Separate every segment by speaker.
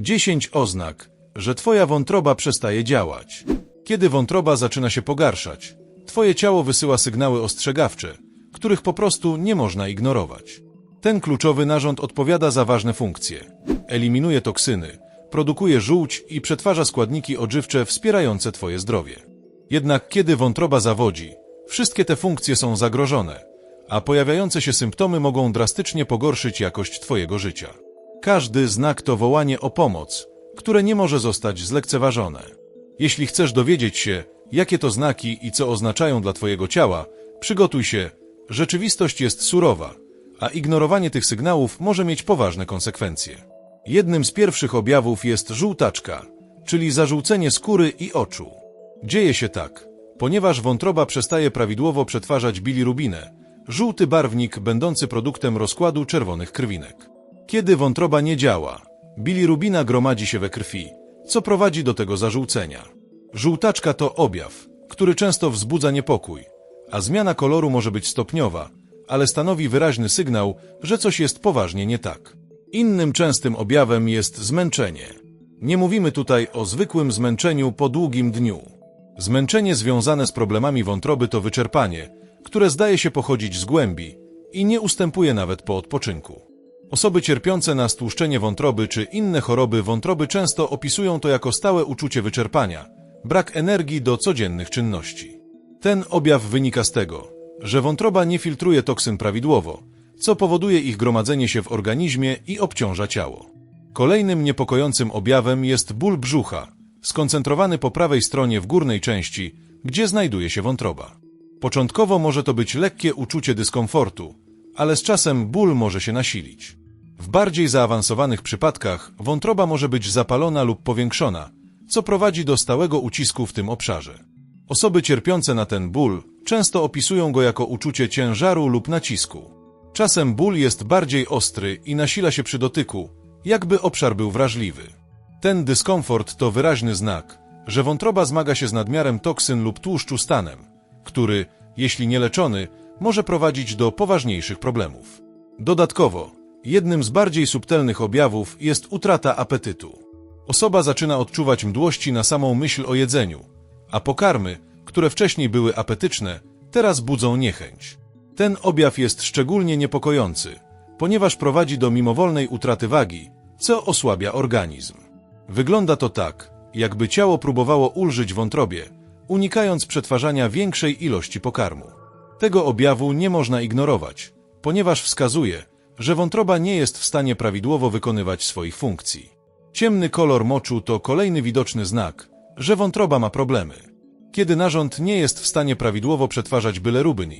Speaker 1: 10 oznak, że twoja wątroba przestaje działać. Kiedy wątroba zaczyna się pogarszać, twoje ciało wysyła sygnały ostrzegawcze, których po prostu nie można ignorować. Ten kluczowy narząd odpowiada za ważne funkcje. Eliminuje toksyny, produkuje żółć i przetwarza składniki odżywcze wspierające twoje zdrowie. Jednak kiedy wątroba zawodzi, wszystkie te funkcje są zagrożone, a pojawiające się symptomy mogą drastycznie pogorszyć jakość twojego życia. Każdy znak to wołanie o pomoc, które nie może zostać zlekceważone. Jeśli chcesz dowiedzieć się, jakie to znaki i co oznaczają dla twojego ciała, przygotuj się. Rzeczywistość jest surowa, a ignorowanie tych sygnałów może mieć poważne konsekwencje. Jednym z pierwszych objawów jest żółtaczka, czyli zażółcenie skóry i oczu. Dzieje się tak, ponieważ wątroba przestaje prawidłowo przetwarzać bilirubinę, żółty barwnik będący produktem rozkładu czerwonych krwinek. Kiedy wątroba nie działa, bilirubina gromadzi się we krwi, co prowadzi do tego zażółcenia. Żółtaczka to objaw, który często wzbudza niepokój, a zmiana koloru może być stopniowa, ale stanowi wyraźny sygnał, że coś jest poważnie nie tak. Innym częstym objawem jest zmęczenie. Nie mówimy tutaj o zwykłym zmęczeniu po długim dniu. Zmęczenie związane z problemami wątroby to wyczerpanie, które zdaje się pochodzić z głębi i nie ustępuje nawet po odpoczynku. Osoby cierpiące na stłuszczenie wątroby czy inne choroby wątroby często opisują to jako stałe uczucie wyczerpania, brak energii do codziennych czynności. Ten objaw wynika z tego, że wątroba nie filtruje toksyn prawidłowo, co powoduje ich gromadzenie się w organizmie i obciąża ciało. Kolejnym niepokojącym objawem jest ból brzucha, skoncentrowany po prawej stronie w górnej części, gdzie znajduje się wątroba. Początkowo może to być lekkie uczucie dyskomfortu, ale z czasem ból może się nasilić. W bardziej zaawansowanych przypadkach wątroba może być zapalona lub powiększona, co prowadzi do stałego ucisku w tym obszarze. Osoby cierpiące na ten ból często opisują go jako uczucie ciężaru lub nacisku. Czasem ból jest bardziej ostry i nasila się przy dotyku, jakby obszar był wrażliwy. Ten dyskomfort to wyraźny znak, że wątroba zmaga się z nadmiarem toksyn lub tłuszczu stanem, który, jeśli nie leczony, może prowadzić do poważniejszych problemów. Dodatkowo, jednym z bardziej subtelnych objawów jest utrata apetytu. Osoba zaczyna odczuwać mdłości na samą myśl o jedzeniu, a pokarmy, które wcześniej były apetyczne, teraz budzą niechęć. Ten objaw jest szczególnie niepokojący, ponieważ prowadzi do mimowolnej utraty wagi, co osłabia organizm. Wygląda to tak, jakby ciało próbowało ulżyć wątrobie, unikając przetwarzania większej ilości pokarmu. Tego objawu nie można ignorować, ponieważ wskazuje, że wątroba nie jest w stanie prawidłowo wykonywać swoich funkcji. Ciemny kolor moczu to kolejny widoczny znak, że wątroba ma problemy. Kiedy narząd nie jest w stanie prawidłowo przetwarzać bilirubiny,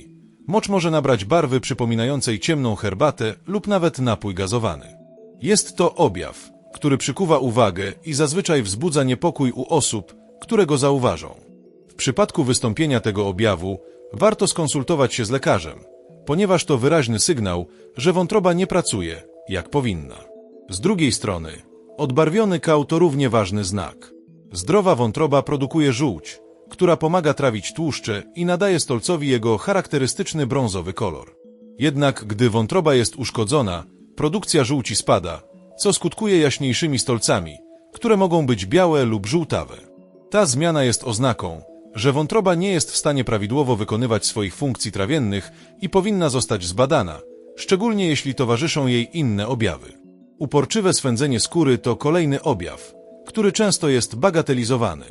Speaker 1: mocz może nabrać barwy przypominającej ciemną herbatę lub nawet napój gazowany. Jest to objaw, który przykuwa uwagę i zazwyczaj wzbudza niepokój u osób, które go zauważą. W przypadku wystąpienia tego objawu warto skonsultować się z lekarzem, ponieważ to wyraźny sygnał, że wątroba nie pracuje, jak powinna. Z drugiej strony, odbarwiony kał to równie ważny znak. Zdrowa wątroba produkuje żółć, która pomaga trawić tłuszcze i nadaje stolcowi jego charakterystyczny brązowy kolor. Jednak gdy wątroba jest uszkodzona, produkcja żółci spada, co skutkuje jaśniejszymi stolcami, które mogą być białe lub żółtawe. Ta zmiana jest oznaką, że wątroba nie jest w stanie prawidłowo wykonywać swoich funkcji trawiennych i powinna zostać zbadana, szczególnie jeśli towarzyszą jej inne objawy. Uporczywe swędzenie skóry to kolejny objaw, który często jest bagatelizowany.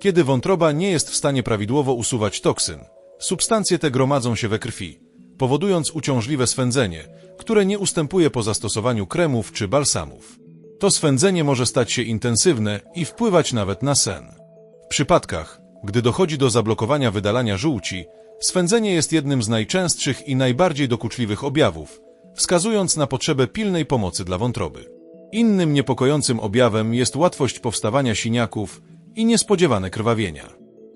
Speaker 1: Kiedy wątroba nie jest w stanie prawidłowo usuwać toksyn, substancje te gromadzą się we krwi, powodując uciążliwe swędzenie, które nie ustępuje po zastosowaniu kremów czy balsamów. To swędzenie może stać się intensywne i wpływać nawet na sen. W przypadkach, gdy dochodzi do zablokowania wydalania żółci, swędzenie jest jednym z najczęstszych i najbardziej dokuczliwych objawów, wskazując na potrzebę pilnej pomocy dla wątroby. Innym niepokojącym objawem jest łatwość powstawania siniaków i niespodziewane krwawienia.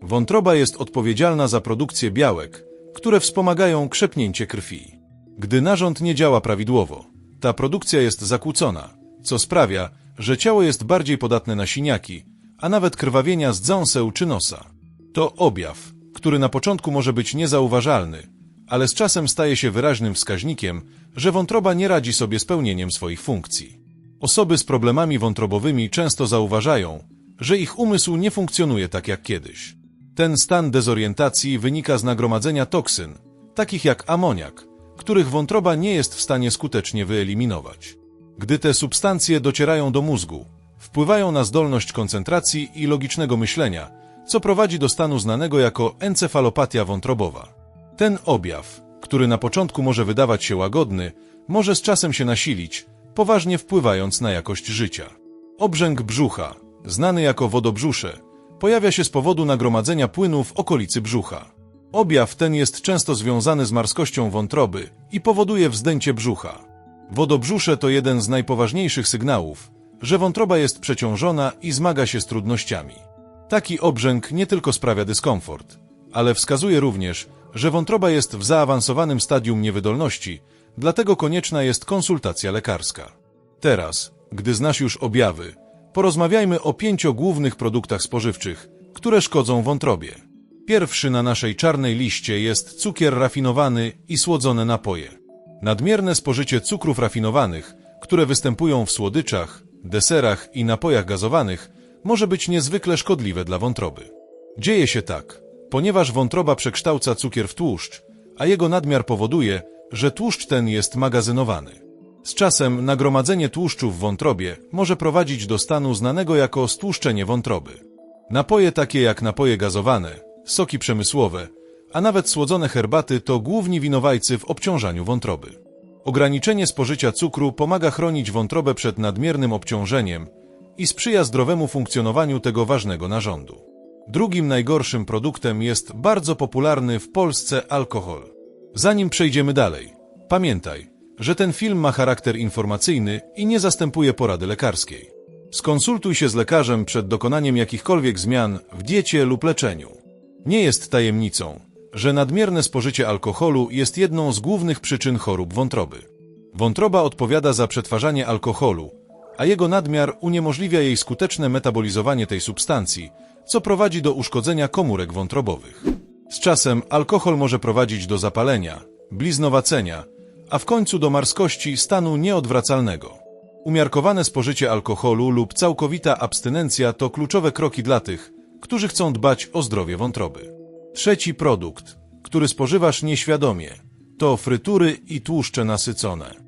Speaker 1: Wątroba jest odpowiedzialna za produkcję białek, które wspomagają krzepnięcie krwi. Gdy narząd nie działa prawidłowo, ta produkcja jest zakłócona, co sprawia, że ciało jest bardziej podatne na siniaki, a nawet krwawienia z dząseł czy nosa. To objaw, który na początku może być niezauważalny, ale z czasem staje się wyraźnym wskaźnikiem, że wątroba nie radzi sobie z pełnieniem swoich funkcji. Osoby z problemami wątrobowymi często zauważają, że ich umysł nie funkcjonuje tak jak kiedyś. Ten stan dezorientacji wynika z nagromadzenia toksyn, takich jak amoniak, których wątroba nie jest w stanie skutecznie wyeliminować. Gdy te substancje docierają do mózgu, wpływają na zdolność koncentracji i logicznego myślenia, co prowadzi do stanu znanego jako encefalopatia wątrobowa. Ten objaw, który na początku może wydawać się łagodny, może z czasem się nasilić, poważnie wpływając na jakość życia. Obrzęk brzucha, znany jako wodobrzusze, pojawia się z powodu nagromadzenia płynu w okolicy brzucha. Objaw ten jest często związany z marskością wątroby i powoduje wzdęcie brzucha. Wodobrzusze to jeden z najpoważniejszych sygnałów, że wątroba jest przeciążona i zmaga się z trudnościami. Taki obrzęk nie tylko sprawia dyskomfort, ale wskazuje również, że wątroba jest w zaawansowanym stadium niewydolności, dlatego konieczna jest konsultacja lekarska. Teraz, gdy znasz już objawy, porozmawiajmy o pięciu głównych produktach spożywczych, które szkodzą wątrobie. Pierwszy na naszej czarnej liście jest cukier rafinowany i słodzone napoje. Nadmierne spożycie cukrów rafinowanych, które występują w słodyczach, deserach i napojach gazowanych, może być niezwykle szkodliwe dla wątroby. Dzieje się tak, ponieważ wątroba przekształca cukier w tłuszcz, a jego nadmiar powoduje, że tłuszcz ten jest magazynowany. Z czasem nagromadzenie tłuszczu w wątrobie może prowadzić do stanu znanego jako stłuszczenie wątroby. Napoje takie jak napoje gazowane, soki przemysłowe, a nawet słodzone herbaty to główni winowajcy w obciążaniu wątroby. Ograniczenie spożycia cukru pomaga chronić wątrobę przed nadmiernym obciążeniem i sprzyja zdrowemu funkcjonowaniu tego ważnego narządu. Drugim najgorszym produktem jest bardzo popularny w Polsce alkohol. Zanim przejdziemy dalej, pamiętaj, że ten film ma charakter informacyjny i nie zastępuje porady lekarskiej. Skonsultuj się z lekarzem przed dokonaniem jakichkolwiek zmian w diecie lub leczeniu. Nie jest tajemnicą, że nadmierne spożycie alkoholu jest jedną z głównych przyczyn chorób wątroby. Wątroba odpowiada za przetwarzanie alkoholu, a jego nadmiar uniemożliwia jej skuteczne metabolizowanie tej substancji, co prowadzi do uszkodzenia komórek wątrobowych. Z czasem alkohol może prowadzić do zapalenia, bliznowacenia, a w końcu do marskości stanu nieodwracalnego. Umiarkowane spożycie alkoholu lub całkowita abstynencja to kluczowe kroki dla tych, którzy chcą dbać o zdrowie wątroby. Trzeci produkt, który spożywasz nieświadomie, to frytury i tłuszcze nasycone.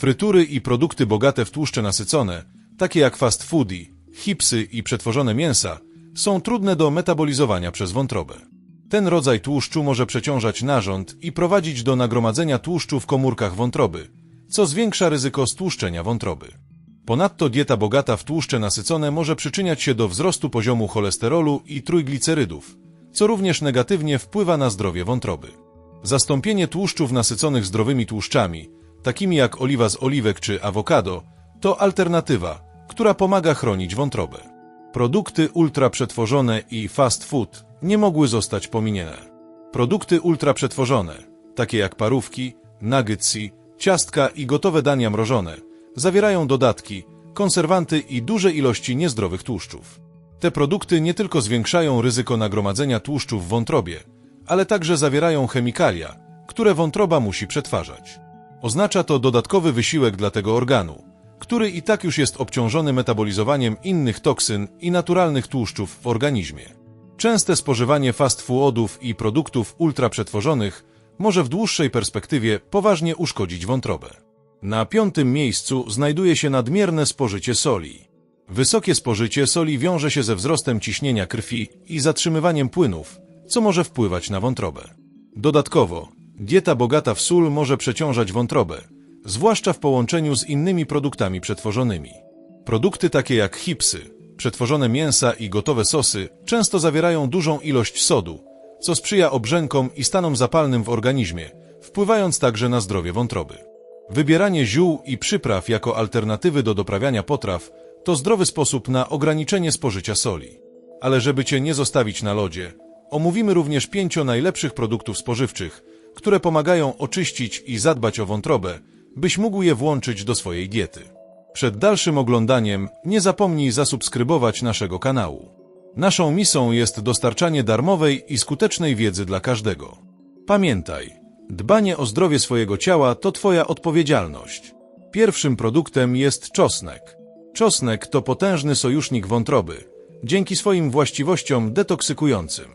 Speaker 1: Frytury i produkty bogate w tłuszcze nasycone, takie jak fast foody, chipsy i przetworzone mięsa, są trudne do metabolizowania przez wątrobę. Ten rodzaj tłuszczu może przeciążać narząd i prowadzić do nagromadzenia tłuszczu w komórkach wątroby, co zwiększa ryzyko stłuszczenia wątroby. Ponadto dieta bogata w tłuszcze nasycone może przyczyniać się do wzrostu poziomu cholesterolu i trójglicerydów, co również negatywnie wpływa na zdrowie wątroby. Zastąpienie tłuszczów nasyconych zdrowymi tłuszczami, takimi jak oliwa z oliwek czy awokado, to alternatywa, która pomaga chronić wątrobę. Produkty ultraprzetworzone i fast food nie mogły zostać pominięte. Produkty ultraprzetworzone, takie jak parówki, nuggetsy, ciastka i gotowe dania mrożone, zawierają dodatki, konserwanty i duże ilości niezdrowych tłuszczów. Te produkty nie tylko zwiększają ryzyko nagromadzenia tłuszczu w wątrobie, ale także zawierają chemikalia, które wątroba musi przetwarzać. Oznacza to dodatkowy wysiłek dla tego organu, który i tak już jest obciążony metabolizowaniem innych toksyn i naturalnych tłuszczów w organizmie. Częste spożywanie fast foodów i produktów ultraprzetworzonych może w dłuższej perspektywie poważnie uszkodzić wątrobę. Na piątym miejscu znajduje się nadmierne spożycie soli. Wysokie spożycie soli wiąże się ze wzrostem ciśnienia krwi i zatrzymywaniem płynów, co może wpływać na wątrobę. Dodatkowo, dieta bogata w sól może przeciążać wątrobę, zwłaszcza w połączeniu z innymi produktami przetworzonymi. Produkty takie jak chipsy, przetworzone mięsa i gotowe sosy często zawierają dużą ilość sodu, co sprzyja obrzękom i stanom zapalnym w organizmie, wpływając także na zdrowie wątroby. Wybieranie ziół i przypraw jako alternatywy do doprawiania potraw to zdrowy sposób na ograniczenie spożycia soli. Ale żeby Cię nie zostawić na lodzie, omówimy również pięcio najlepszych produktów spożywczych, które pomagają oczyścić i zadbać o wątrobę, byś mógł je włączyć do swojej diety. Przed dalszym oglądaniem nie zapomnij zasubskrybować naszego kanału. Naszą misją jest dostarczanie darmowej i skutecznej wiedzy dla każdego. Pamiętaj, dbanie o zdrowie swojego ciała to Twoja odpowiedzialność. Pierwszym produktem jest czosnek. Czosnek to potężny sojusznik wątroby, dzięki swoim właściwościom detoksykującym.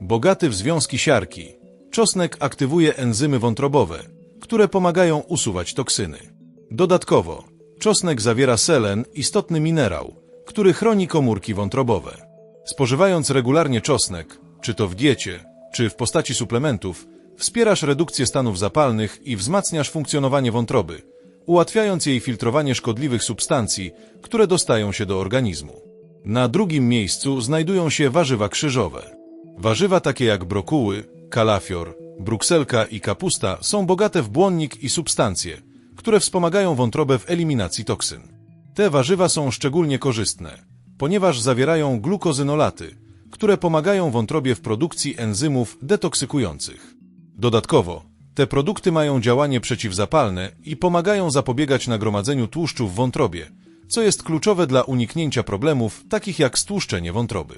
Speaker 1: Bogaty w związki siarki, czosnek aktywuje enzymy wątrobowe, które pomagają usuwać toksyny. Dodatkowo, czosnek zawiera selen, istotny minerał, który chroni komórki wątrobowe. Spożywając regularnie czosnek, czy to w diecie, czy w postaci suplementów, wspierasz redukcję stanów zapalnych i wzmacniasz funkcjonowanie wątroby, ułatwiając jej filtrowanie szkodliwych substancji, które dostają się do organizmu. Na drugim miejscu znajdują się warzywa krzyżowe. Warzywa takie jak brokuły, kalafior, brukselka i kapusta są bogate w błonnik i substancje, które wspomagają wątrobę w eliminacji toksyn. Te warzywa są szczególnie korzystne, ponieważ zawierają glukozynolaty, które pomagają wątrobie w produkcji enzymów detoksykujących. Dodatkowo, te produkty mają działanie przeciwzapalne i pomagają zapobiegać nagromadzeniu tłuszczu w wątrobie, co jest kluczowe dla uniknięcia problemów takich jak stłuszczenie wątroby.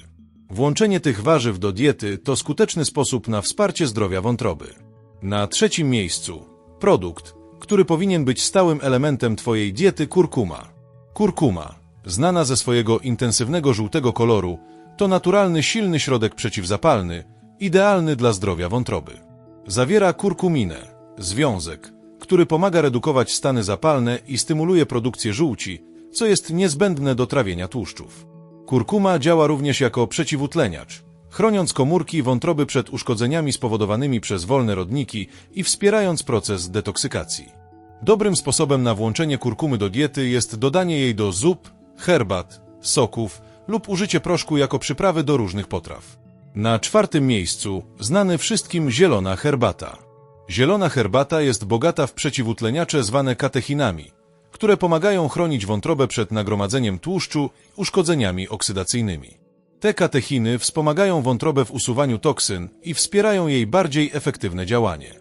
Speaker 1: Włączenie tych warzyw do diety to skuteczny sposób na wsparcie zdrowia wątroby. Na trzecim miejscu produkt, który powinien być stałym elementem Twojej diety kurkuma. Kurkuma, znana ze swojego intensywnego żółtego koloru, to naturalny, silny środek przeciwzapalny, idealny dla zdrowia wątroby. Zawiera kurkuminę, związek, który pomaga redukować stany zapalne i stymuluje produkcję żółci, co jest niezbędne do trawienia tłuszczów. Kurkuma działa również jako przeciwutleniacz, chroniąc komórki wątroby przed uszkodzeniami spowodowanymi przez wolne rodniki i wspierając proces detoksykacji. Dobrym sposobem na włączenie kurkumy do diety jest dodanie jej do zup, herbat, soków lub użycie proszku jako przyprawy do różnych potraw. Na czwartym miejscu znany wszystkim zielona herbata. Zielona herbata jest bogata w przeciwutleniacze zwane katechinami, które pomagają chronić wątrobę przed nagromadzeniem tłuszczu i uszkodzeniami oksydacyjnymi. Te katechiny wspomagają wątrobę w usuwaniu toksyn i wspierają jej bardziej efektywne działanie.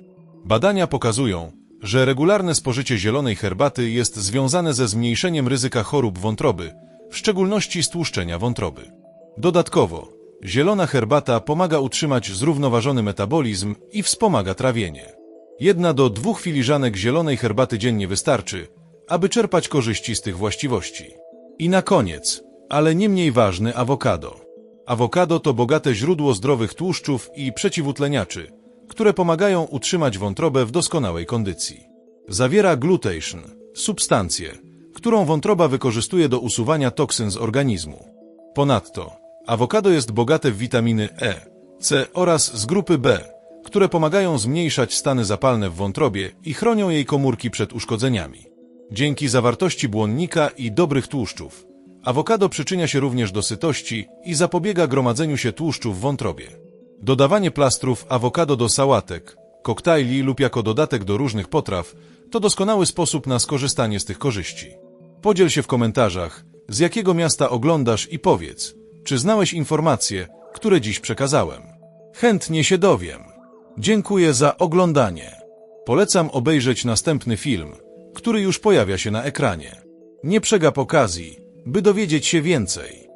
Speaker 1: Badania pokazują, że regularne spożycie zielonej herbaty jest związane ze zmniejszeniem ryzyka chorób wątroby, w szczególności stłuszczenia wątroby. Dodatkowo, zielona herbata pomaga utrzymać zrównoważony metabolizm i wspomaga trawienie. Jedna do dwóch filiżanek zielonej herbaty dziennie wystarczy, aby czerpać korzyści z tych właściwości. I na koniec, ale nie mniej ważny, awokado. Awokado to bogate źródło zdrowych tłuszczów i przeciwutleniaczy, które pomagają utrzymać wątrobę w doskonałej kondycji. Zawiera glutation, substancję, którą wątroba wykorzystuje do usuwania toksyn z organizmu. Ponadto, awokado jest bogate w witaminy E, C oraz z grupy B, które pomagają zmniejszać stany zapalne w wątrobie i chronią jej komórki przed uszkodzeniami. Dzięki zawartości błonnika i dobrych tłuszczów, awokado przyczynia się również do sytości i zapobiega gromadzeniu się tłuszczu w wątrobie. Dodawanie plastrów awokado do sałatek, koktajli lub jako dodatek do różnych potraw to doskonały sposób na skorzystanie z tych korzyści. Podziel się w komentarzach, z jakiego miasta oglądasz i powiedz, czy znałeś informacje, które dziś przekazałem. Chętnie się dowiem. Dziękuję za oglądanie. Polecam obejrzeć następny film, który już pojawia się na ekranie. Nie przegap okazji, by dowiedzieć się więcej.